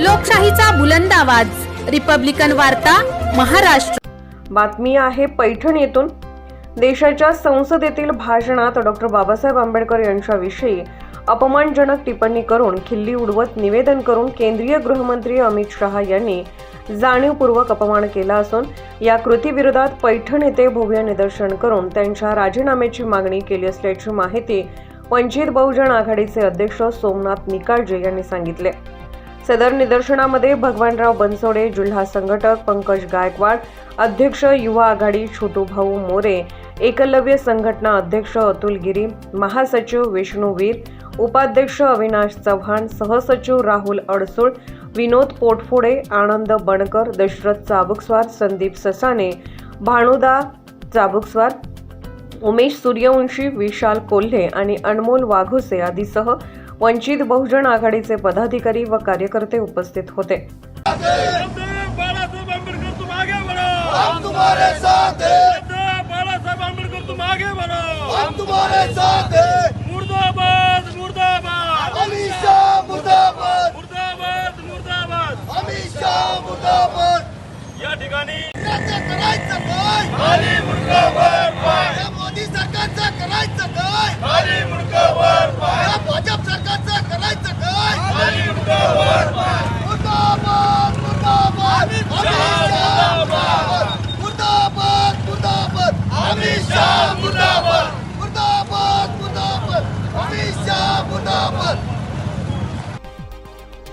लोकशाहीचा बुलंद आवाज. रिपब्लिकन वार्ता महाराष्ट्र. बातमी आहे पैठण येथून. देशाच्या संसदेतील भाषणात डॉक्टर बाबासाहेब आंबेडकर यांच्याविषयी अपमानजनक टिप्पणी करून खिल्ली उडवत निवेदन करून केंद्रीय गृहमंत्री अमित शहा यांनी जाणीवपूर्वक अपमान केला असून या कृतीविरोधात पैठण येथे भव्य निदर्शन करून त्यांच्या राजीनाम्याची मागणी केली असल्याची माहिती वंचित बहुजन आघाडीचे अध्यक्ष सोमनाथ निकाळजे यांनी सांगितले. सदर निदर्शनामध्ये भगवानराव बनसोडे जिल्हा संघटक पंकज गायकवाड अध्यक्ष युवा आघाडी छोटू भाऊ मोरे एकलव्य संघटना अध्यक्ष अतुल गिरी महासचिव विष्णू वीर उपाध्यक्ष अविनाश चव्हाण सहसचिव राहुल अडसूळ विनोद पोटफोडे आनंद बनकर दशरथ चाबुकस्वार संदीप ससाने भानुदा चाबुकस्वार उमेश सूर्यवंशी विशाल कोल्हे आणि अनमोल वाघोसे आदीसह वंचित बहुजन आघाडीचे पदाधिकारी व कार्यकर्ते उपस्थित होते. या ठिकाणी मोदी सरकारचा करायचं काय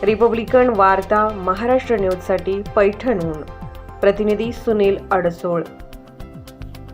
रिपब्लिकन वार्ता महाराष्ट्र न्यूजसाठी पैठणहून प्रतिनिधी सुनील अडसोळ.